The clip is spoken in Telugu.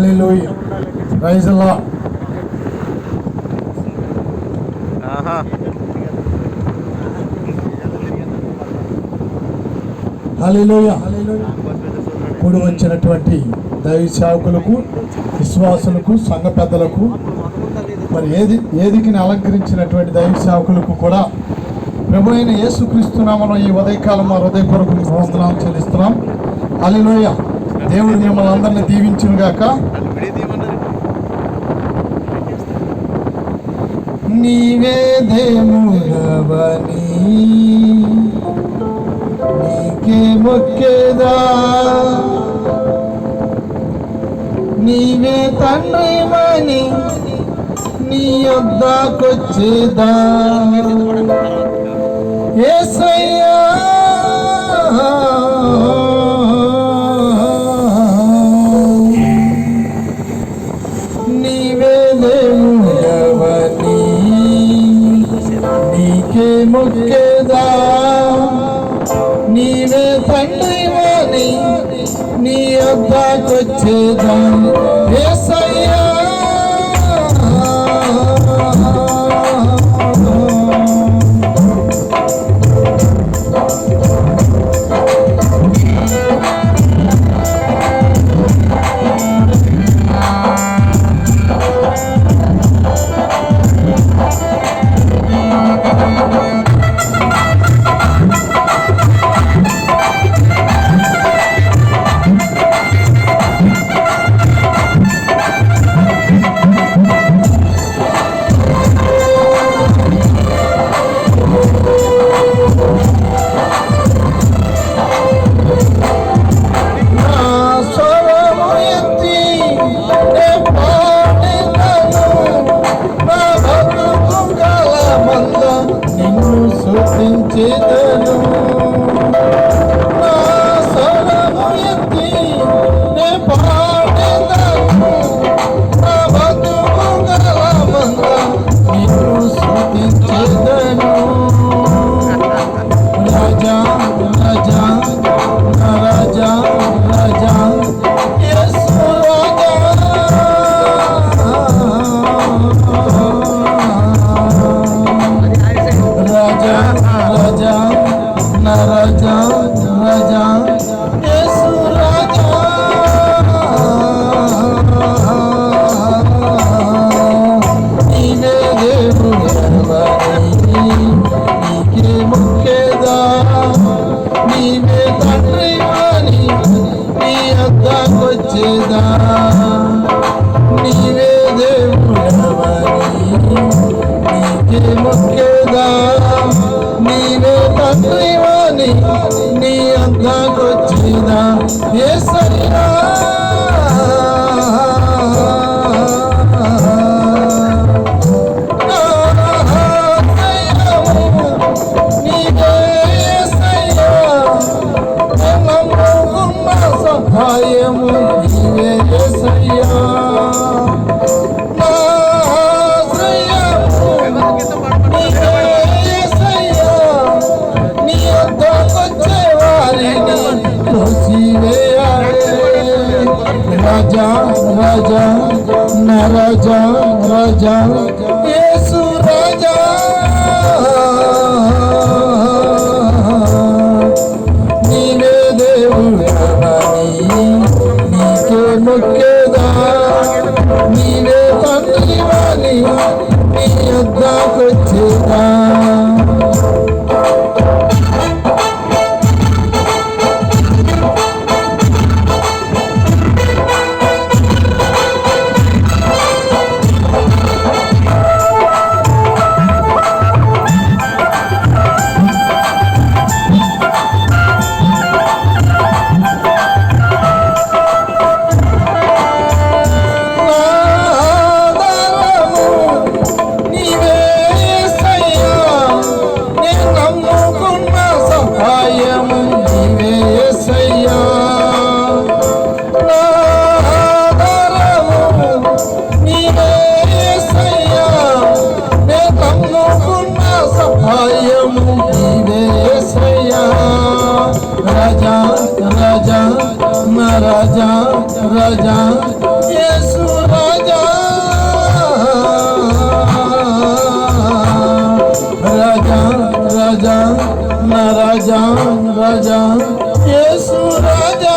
హల్లెలూయ. ప్రైజ్ అల్లా ఆహా. హల్లెలూయ. కూడి వచ్చినటువంటి దైవ సేవకులకు విశ్వాసులకు సంఘ పెద్దలకు మరి ఏది ఏదికిని అలంకరించినటువంటి దైవ సేవకులకు కూడా ప్రభు అయిన యేసుక్రీస్తునామలో ఈ ఉదయకాలం మా హృదయపూర్వక వందనాలు చెల్లిస్తున్నాం. హల్లెలూయ. దేవుడు మిమ్మల్ని అందరినీ దీవించును గాక. నీవే దేవుడవని. నీకే మొక్కేదా. నీవే తండ్రిమని నీ యొద్దకొచ్చేదా ఏసయ్యా. ముఖ్యదా నీవే తండ్రి తండ్రివని నీ యొద్దకొచ్చేదా ఏ సయ్యా స్తుతించెదను. నా రాజా నా రాజా రాజా యేసు రాజా నీవే దేవుడవని నీకే ముఖ్యదా నీవే తండ్రి అని నీ అద్దకొచ్చేదా నీవే దేవుడవని నీకే ముఖ్యదా నీవే తండ్రి అని నీ అద్దకొచ్చేదా ఏసయ్యా సహాయము నీవే యేసయ్యా రాజా యేసు రాజా. నీవే దేవుడు నీకే మొక్కేదా? నీవే తండ్రివని నీ యొద్దకొచ్చేదా రాజా రాజా యేసు రాజా రాజా రాజా నా రాజా రాజా యేసు రాజా